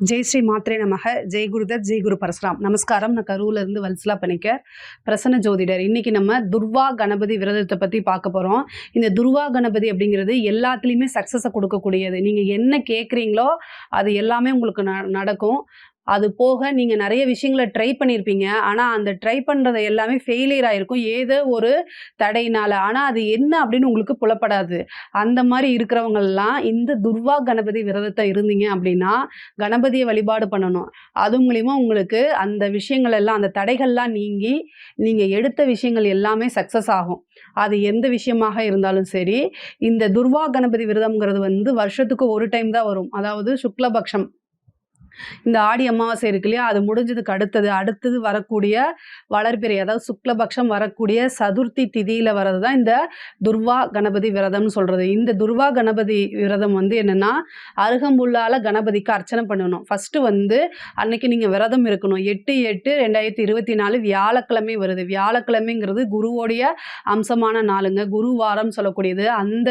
ஜெய் ஸ்ரீ மாத்ரே நமக. ஜெய் குருதத் ஜெய் குரு பரசுராம். நமஸ்காரம். நான் கரூர்ல இருந்து வல்சலா பண்ணிக்க பிரசன்ன ஜோதிடர். இன்னைக்கு நம்ம துர்வா கணபதி விரதத்தை பற்றி பார்க்க போகிறோம் இந்த துர்வா கணபதி அப்படிங்கிறது எல்லாத்துலேயுமே சக்ஸஸை கொடுக்கக்கூடியது. நீங்கள் என்ன கேட்குறீங்களோ அது எல்லாமே உங்களுக்கு ந நடக்கும். அது போக நீங்கள் நிறைய விஷயங்களை ட்ரை பண்ணியிருப்பீங்க ஆனால் அந்த ட்ரை பண்ணுறது எல்லாமே ஃபெயிலியர் ஆகிருக்கும் ஏதோ ஒரு தடையினால். ஆனால் அது என்ன அப்படின்னு உங்களுக்கு புலப்படாது. அந்த மாதிரி இருக்கிறவங்கெல்லாம் இந்த துர்வா கணபதி விரதத்தை இருந்தீங்க அப்படின்னா கணபதியை வழிபாடு பண்ணணும். அது மூலிமா உங்களுக்கு அந்த விஷயங்கள் எல்லாம் அந்த தடைகள்லாம் நீங்கி நீங்கள் எடுத்த விஷயங்கள் எல்லாமே சக்ஸஸ் ஆகும். அது எந்த விஷயமாக இருந்தாலும் சரி இந்த துர்வா கணபதி விரதம்ங்கிறது வந்து வருஷத்துக்கு ஒரு டைம் தான் வரும். அதாவது சுக்லபக்ஷம். இந்த ஆடி அமாவாசை இருக்கு இல்லையா? அது முடிஞ்சதுக்கு அடுத்தது அடுத்தது வரக்கூடிய வளர்பிறை அதாவது சுக்லபக்ஷம் வரக்கூடிய சதுர்த்தி திதியில் வர்றது தான் இந்த துர்வா கணபதி விரதம்னு சொல்கிறது இந்த துர்வா கணபதி விரதம் வந்து என்னென்னா அருகம்புல்லால் கணபதிக்கு அர்ச்சனை பண்ணணும். ஃபஸ்ட்டு வந்து அன்னைக்கு நீங்கள் விரதம் இருக்கணும். எட்டு எட்டு ரெண்டாயிரத்தி இருபத்தி நாலு வியாழக்கிழமை வருது. வியாழக்கிழமைங்கிறது குருவோடைய அம்சமான நாளுங்க. குரு வாரம் சொல்லக்கூடியது. அந்த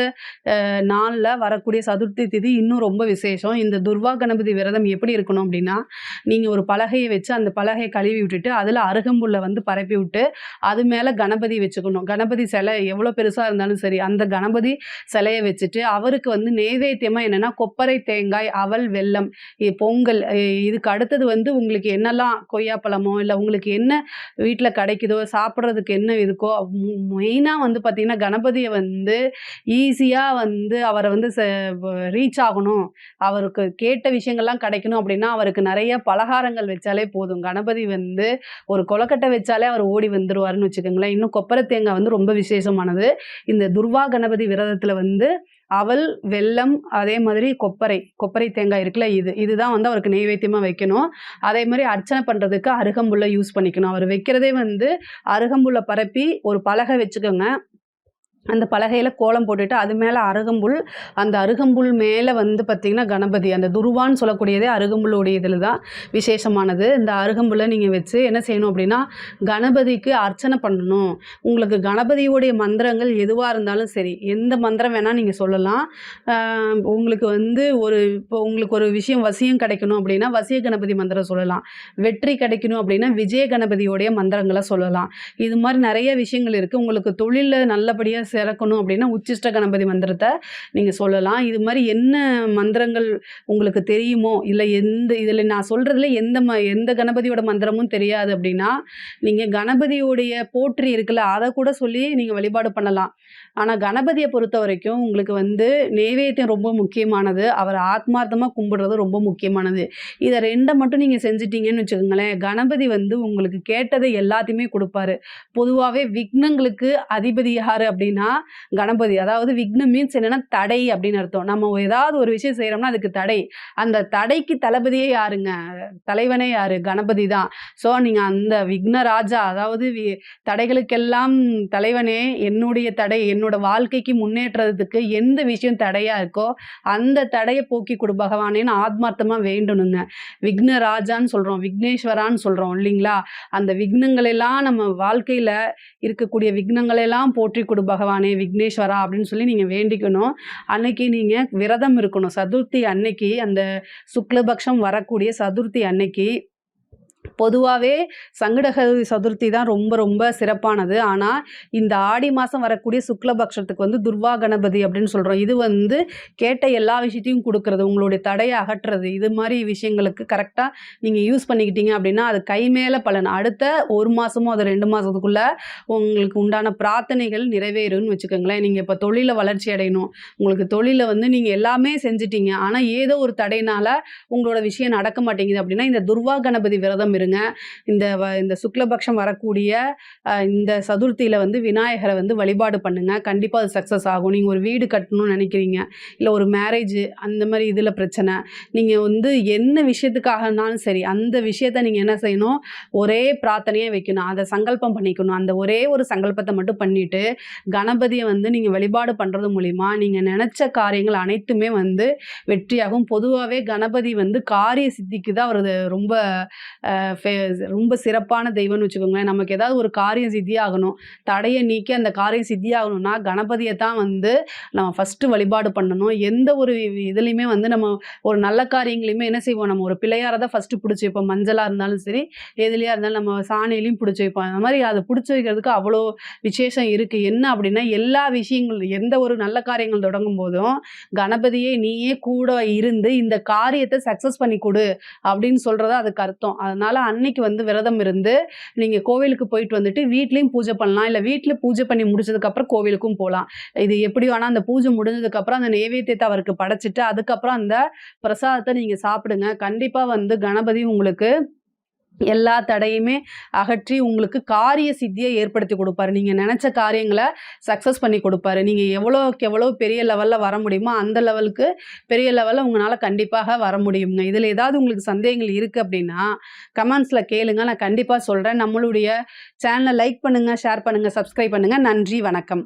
நாளில் வரக்கூடிய சதுர்த்தி திதி இன்னும் ரொம்ப விசேஷம். இந்த துர்வா கணபதி விரதம் எப்படி இருக்கணும்? அப்படின்னா நீங்கள் ஒரு பலகையை வச்சு அந்த பலகையை கழுவி விட்டுட்டு அதில் அருகம்புல்லை வந்து பரப்பி விட்டு அது மேலே கணபதி வச்சுக்கணும். கணபதி சிலை எவ்வளோ பெருசாக இருந்தாலும் சரி அந்த கணபதி சிலையை வச்சுட்டு அவருக்கு வந்து நெய்வேத்தியமாக என்னென்னா கொப்பரை தேங்காய் அவல் வெல்லம் பொங்கல் இதுக்கு அடுத்தது வந்து உங்களுக்கு என்னெல்லாம் கொய்யாப்பழமோ இல்லை உங்களுக்கு என்ன வீட்டில் கிடைக்குதோ சாப்பிட்றதுக்கு என்ன இருக்கோ மெயினாக வந்து பார்த்திங்கன்னா கணபதியை வந்து ஈஸியாக வந்து அவரை வந்து ரீச் ஆகணும். அவருக்கு கேட்ட விஷயங்கள்லாம் கிடைக்கணும் அப்படின்னா அவருக்கு நிறைய பலகாரங்கள் வச்சாலே போதும். கணபதி வந்து ஒரு கொலக்கட்டை வச்சாலே அவர் ஓடி வந்துடுவாருன்னு வச்சுக்கோங்களேன். இன்னும் கொப்பரை தேங்காய் வந்து ரொம்ப விசேஷமானது. இந்த துர்வா கணபதி விரதத்தில் வந்து அவல் வெல்லம் அதே மாதிரி கொப்பரை கொப்பரை தேங்காய் இருக்குல்ல இது இதுதான் வந்து அவருக்கு நெய்வேத்தியமாக வைக்கணும். அதே மாதிரி அர்ச்சனை பண்ணுறதுக்கு அருகம்புல்லை யூஸ் பண்ணிக்கணும். அவர் வைக்கிறதே வந்து அருகம்புல்லை பரப்பி ஒரு பலகை வச்சுக்கோங்க. அந்த பலகையில் கோலம் போட்டுட்டு அது மேலே அருகம்புல் அந்த அருகம்புல் மேலே வந்து பார்த்திங்கன்னா கணபதி அந்த துருவான்னு சொல்லக்கூடியதே அருகம்புல்லுடைய இதில் தான் விசேஷமானது. இந்த அருகம்புல்லை நீங்கள் வச்சு என்ன செய்யணும் அப்படின்னா கணபதிக்கு அர்ச்சனை பண்ணணும். உங்களுக்கு கணபதியுடைய மந்திரங்கள் எதுவாக இருந்தாலும் சரி எந்த மந்திரம் வேணால் நீங்கள் சொல்லலாம். உங்களுக்கு வந்து ஒரு இப்போ உங்களுக்கு ஒரு விஷயம் வசியம் கிடைக்கணும் அப்படின்னா வசிய கணபதி மந்திரம் சொல்லலாம். வெற்றி கிடைக்கணும் அப்படின்னா விஜய கணபதியோடைய மந்திரங்களை சொல்லலாம். இது மாதிரி நிறைய விஷயங்கள் இருக்குது உங்களுக்கு தொழிலில் நல்லபடியாக சிறக்கணும் அப்படின்னா உச்சிஷ்ட கணபதி மந்திரத்தை நீங்கள் சொல்லலாம். இது மாதிரி என்ன மந்திரங்கள் உங்களுக்கு தெரியுமோ? இல்லை எந்த இதில் நான் சொல்கிறதுல எந்த ம எந்த கணபதியோட மந்திரமும் தெரியாது அப்படின்னா நீங்கள் கணபதியோடைய போற்றி இருக்குல்ல அதை கூட சொல்லி நீங்கள் வழிபாடு பண்ணலாம். ஆனால் கணபதியை பொறுத்த வரைக்கும் உங்களுக்கு வந்து நெய்வேத்தியம் ரொம்ப முக்கியமானது. அவர் ஆத்மார்த்தமாக கும்பிடுறது ரொம்ப முக்கியமானது. இதை ரெண்டை மட்டும் நீங்கள் செஞ்சிட்டீங்கன்னு வச்சுக்கோங்களேன் கணபதி வந்து உங்களுக்கு கேட்டதை எல்லாத்தையுமே கொடுப்பாரு. பொதுவாகவே விக்னங்களுக்கு அதிபதி யார் அப்படின்னா கணபதி. அதாவது விக்னம் மீன்ஸ் என்னன்னா தடை அப்படின்னு அர்த்தம். நம்ம ஏதாவது ஒரு விஷயம் செய்கிறோம்னா அதுக்கு தடை. அந்த தடைக்கு தளபதியே யாருங்க? தலைவனே யாரு? கணபதி தான். ஸோ நீங்கள் அந்த விக்னராஜா அதாவது வி- தடைகளுக்கெல்லாம் தலைவனே என்னுடைய தடை என்னோட வாழ்க்கைக்கு முன்னேற்றத்துக்கு எந்த விஷயம் தடையாக இருக்கோ அந்த தடையை போக்கி கொடு பகவானேன்னு ஆத்மார்த்தமாக வேண்டணுங்க. விக்னராஜான்னு சொல்கிறோம் விக்னேஸ்வரான்னு சொல்கிறோம் இல்லைங்களா? அந்த விக்னங்களெல்லாம் நம்ம வாழ்க்கையில் இருக்கக்கூடிய விக்னங்களெல்லாம் போற்றி கொடு பகவான் விக்னேஸ்வரா அப்படின்னு சொல்லி நீங்கள் வேண்டிக்கணும். அன்னைக்கு நீங்கள் விரதம் இருக்கணும். சதுர்த்தி அன்னைக்கு அந்த சுக்லபக்ஷம் வரக்கூடிய சதுர்த்தி அன்னைக்கு பொதுவாகவே சங்கடக சதுர்த்தி தான் ரொம்ப ரொம்ப சிறப்பானது. ஆனால் இந்த ஆடி மாதம் வரக்கூடிய சுக்லபக்ஷத்துக்கு வந்து துர்வா கணபதி அப்படின்னு சொல்கிறோம் இது வந்து கேட்ட எல்லா விஷயத்தையும் கொடுக்கறது உங்களுடைய தடையை அகற்றுறது இது மாதிரி விஷயங்களுக்கு கரெக்டாக நீங்கள் யூஸ் பண்ணிக்கிட்டீங்க அப்படின்னா அது கை மேலே பலன். அடுத்த ஒரு மாதமோ அது ரெண்டு மாதத்துக்குள்ளே உங்களுக்கு உண்டான பிரார்த்தனைகள் நிறைவேறும்னு வச்சுக்கோங்களேன். நீங்கள் இப்போ தொழிலை வளர்ச்சி அடையணும். உங்களுக்கு தொழிலை வந்து நீங்கள் எல்லாமே செஞ்சிட்டீங்க. ஆனால் ஏதோ ஒரு தடையினால் உங்களோட விஷயம் நடக்க மாட்டேங்குது அப்படின்னா இந்த துர்வா கணபதி விரதம் இருங்க இந்த வ இந்த சுக்லபக்ஷம் வரக்கூடிய இந்த சதுர்த்தியில் வந்து விநாயகரை வந்து வழிபாடு பண்ணுங்க. கண்டிப்பாக அது சக்ஸஸ் ஆகும். நீங்கள் ஒரு வீடு கட்டணும்னு நினைக்கிறீங்க. இல்லை ஒரு மேரேஜ் அந்த மாதிரி இதில் பிரச்சனை. நீங்கள் வந்து என்ன விஷயத்துக்காகனாலும் சரி அந்த விஷயத்த நீங்கள் என்ன செய்யணும்? ஒரே பிரார்த்தனையே வைக்கணும். அதை சங்கல்பம் பண்ணிக்கணும். அந்த ஒரே ஒரு சங்கல்பத்தை மட்டும் பண்ணிட்டு கணபதியை வந்து நீங்கள் வழிபாடு பண்ணுறது மூலிமா நீங்கள் நினச்ச காரியங்கள் அனைத்துமே வந்து வெற்றியாகும். பொதுவாகவே கணபதி வந்து காரிய சித்திக்கு தான் அவர் ரொம்ப ரொம்ப சிறப்பான தெய்வம்னு வச்சுக்கோங்களேன். நமக்கு ஏதாவது ஒரு காரியம் சித்தியாகணும் தடையை நீக்கி அந்த காரியம் சித்தியாகணும்னா கணபதியை தான் வந்து நம்ம ஃபஸ்ட்டு வழிபாடு பண்ணணும். எந்த ஒரு இதுலேயுமே வந்து நம்ம ஒரு நல்ல காரியங்களையுமே என்ன செய்வோம்? நம்ம ஒரு பிள்ளையாரை தான் ஃபஸ்ட்டு பிடிச்சி வைப்போம். மஞ்சளாக இருந்தாலும் சரி எதுலையாக இருந்தாலும் நம்ம சாணியிலையும் பிடிச்சி வைப்போம். அந்த மாதிரி அதை பிடிச்சி வைக்கிறதுக்கு அவ்வளோ விசேஷம் இருக்குது என்ன அப்படின்னா எல்லா விஷயங்கள் எந்த ஒரு நல்ல காரியங்கள் தொடங்கும் போதும் கணபதியே நீயே கூட இருந்து இந்த காரியத்தை சக்ஸஸ் பண்ணி கொடு அப்படின்னு சொல்கிறதா அதுக்கு அர்த்தம். அதனால் அன்னைக்கு வந்து விரதம் இருந்து நீங்கள் கோவிலுக்கு போயிட்டு வந்துட்டு வீட்லேயும் பூஜை பண்ணலாம். இல்லை வீட்டில் பூஜை பண்ணி முடிச்சதுக்கப்புறம் கோவிலுக்கும் போகலாம் இது எப்படி வேணால் அந்த பூஜை முடிஞ்சதுக்கப்புறம் அந்த நைவேத்தியத்தை அவருக்கு படைச்சிட்டு அதுக்கப்புறம் அந்த பிரசாதத்தை நீங்கள் சாப்பிடுங்க. கண்டிப்பாக வந்து கணபதி உங்களுக்கு எல்லா தடையுமே அகற்றி உங்களுக்கு காரிய சித்தியை ஏற்படுத்தி கொடுப்பாரு. நீங்கள் நினச்ச காரியங்களை சக்ஸஸ் பண்ணி கொடுப்பாரு. நீங்கள் எவ்வளோக்கு எவ்வளோ பெரிய லெவலில் வர முடியுமோ அந்த லெவலுக்கு பெரிய லெவலில் உங்களால் கண்டிப்பாக வர முடியுங்க இதில் ஏதாவது உங்களுக்கு சந்தேகங்கள் இருக்குது அப்படின்னா கமெண்ட்ஸில் கேளுங்க. நான் கண்டிப்பாக சொல்கிறேன் நம்மளுடைய சேனலை லைக் பண்ணுங்கள் ஷேர் பண்ணுங்கள் சப்ஸ்கிரைப் பண்ணுங்கள் நன்றி வணக்கம்.